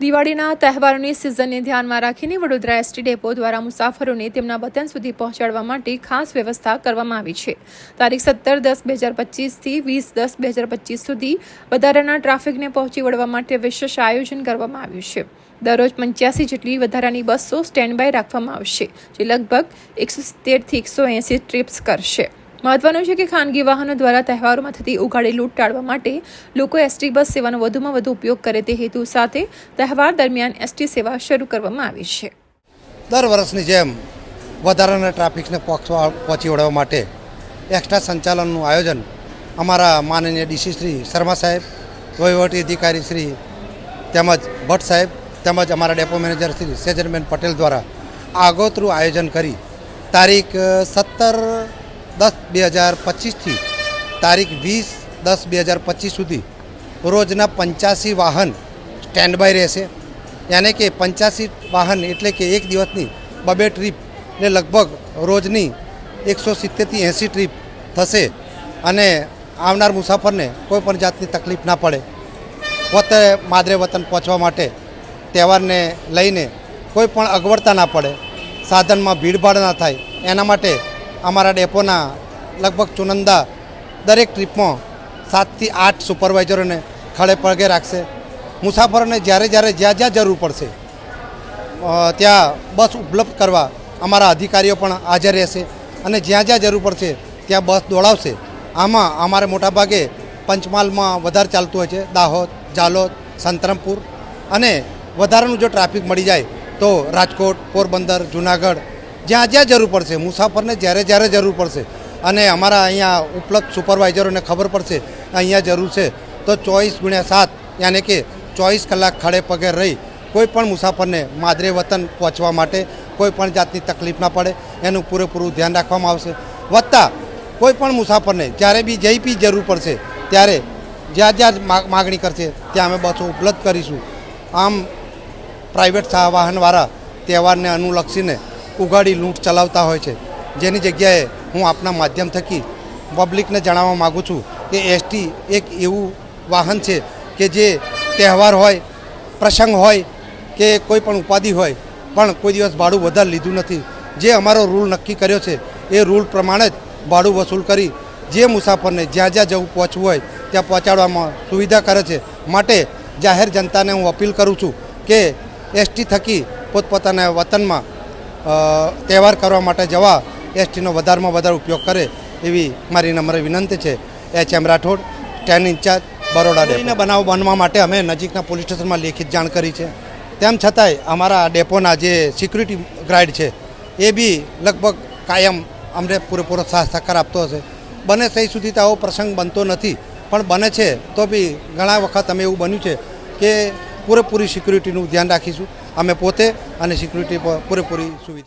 દિવાળીના તહેવારોની સિઝનને ધ્યાનમાં રાખીને વડોદરા એસટી ડેપો દ્વારા મુસાફરોને તેમના વતન સુધી પહોંચાડવા માટે ખાસ વ્યવસ્થા કરવામાં આવી છે. તારીખ સત્તર દસ બે હજાર પચીસથી વીસ દસ બે હજાર પચીસ સુધી વધારાના ટ્રાફિકને પહોંચી વળવા માટે વિશેષ આયોજન કરવામાં આવ્યું છે. દરરોજ પંચ્યાસી જેટલી વધારાની બસો સ્ટેન્ડ બાય રાખવામાં આવશે, જે લગભગ એકસો સિત્તેરથી એકસો એંસી ટ્રીપ્સ કરશે. મહત્વનું છે કે ખાનગી વાહનો દ્વારા તહેવારોમાં થતી ઉઘાડી લૂંટ ટાળવા માટે લોકો એસટી બસ સેવાનો વધુમાં વધુ ઉપયોગ કરે તે હેતુ સાથે તહેવાર દરમિયાન એસટી સેવા શરૂ કરવામાં આવી છે. દર વર્ષની જેમ વધારાના ટ્રાફિકને પહોંચી વળવા માટે એક્સ્ટ્રા સંચાલનનું આયોજન અમારા માનનીય ડીસી શ્રી શર્મા સાહેબ, વહીવટી અધિકારી શ્રી તેમજ ભટ્ટ સાહેબ તેમજ અમારા ડેપો મેનેજર શ્રી સેજનબેન પટેલ દ્વારા આગોતરું આયોજન કરી તારીખ સત્તર દસ બે હજાર પચીસથી તારીખ વીસ દસ બે હજાર પચીસ સુધી રોજના પંચ્યાસી વાહન સ્ટેન્ડ બાય રહેશે. યાને કે પંચ્યાસી વાહન એટલે કે એક દિવસની બબે ટ્રીપ ને લગભગ રોજની એકસો સિત્તેરથી એંસી ટ્રીપ થશે અને આવનાર મુસાફરને કોઈ પણ જાતની તકલીફ ના પડે. પોતે માદરે વતન પહોંચવા માટે તહેવારને લઈને કોઈ પણ અગવડતા ના પડે. સાધનમાં ભીડભાડ ના થાય. એના માટે અમારા ડેપોના લગભગ ચુનંદા દરેક ટ્રીપમાં સાતથી આઠ સુપરવાઇઝરોને ખડે પગે રાખશે. મુસાફરોને જ્યારે જ્યારે જ્યાં જ્યાં જરૂર પડશે ત્યાં બસ ઉપલબ્ધ કરવા અમારા અધિકારીઓ પણ હાજર રહેશે અને જ્યાં જ્યાં જરૂર પડશે ત્યાં બસ દોડાવશે. આમાં અમારે મોટાભાગે પંચમહાલમાં વધારે ચાલતું હોય છે, દાહોદ, જાલોદ, સંતરામપુર અને વધારાનું જો ટ્રાફિક મળી જાય તો રાજકોટ, પોરબંદર, જુનાગઢ જ્યાં જ્યાં જરૂર પડશે. મુસાફરને જ્યારે જ્યારે જરૂર પડશે. અને અમારા અહીંયા ઉપલબ્ધ સુપરવાઇઝરોને ખબર પડશે, અહીંયા જરૂર છે. તો ચોવીસ ગુણ્યા સાત, યાને કે ચોવીસ કલાક ખડે પગે રહી કોઈ પણ મુસાફરને માદરે વતન પહોંચવા માટે કોઈ પણ જાતની તકલીફ ના પડે. એનું પૂરેપૂરું ધ્યાન રાખવામાં આવશે. વત્તા કોઈ પણ મુસાફરને જ્યારે બી જઈ પી જરૂર પડશે, ત્યારે જ્યાં જ્યાં માગ- માગણી કરશે, ત્યાં અમે બસો ઉપલબ્ધ કરીશું. આમ પ્રાઇવેટ વાહનવાળા તહેવારને અનુલક્ષીને ઉગાડી લૂંટ ચલાવતા હોય છે. જેની જગ્યાએ હું આપના માધ્યમ થકી પબ્લિકને જણાવવા માગું છું કે એસટી એક એવું વાહન છે કે જે તહેવાર હોય, પ્રસંગ હોય કે કોઈ પણ ઉપાધિ હોય, પણ કોઈ દિવસ ભાડું વધારે લીધું નથી. જે અમારો રૂલ નક્કી કર્યો છે, એ રૂલ પ્રમાણે જ ભાડું વસૂલ કરી જે મુસાફરને જ્યાં જ્યાં જવું પહોંચવું હોય, ત્યાં પહોંચાડવામાં સુવિધા કરે છે. માટે જાહેર જનતાને હું અપીલ કરું છું કે એસટી થકી પોતપોતાના વતનમાં તહેવાર કરવા માટે જવા એસટીનો વધારેમાં વધારે ઉપયોગ કરે એવી મારી નમ્ર વિનંતી છે. એચ એમ રાઠોડ, ટેન ઇન્ચાર્જ, બરોડા ડેપોને બનાવ બનવા માટે અમે નજીકના પોલીસ સ્ટેશનમાં લેખિત જાણ કરી છે. તેમ છતાંય અમારા ડેપોના જે સિક્યુરિટી ગાર્ડ છે, એ બી લગભગ કાયમ અમને પૂરેપૂરો સાથ સહકાર આપતો હશે. બને સહી સુધી તો આવો પ્રસંગ બનતો નથી, પણ બને છે તો બી ઘણા વખત અમે એવું બન્યું છે કે પૂરેપૂરી સિક્યુરિટીનું ધ્યાન રાખીશું. અમે પોતે અને સિક્યુરિટી પૂરેપૂરી સુવિધા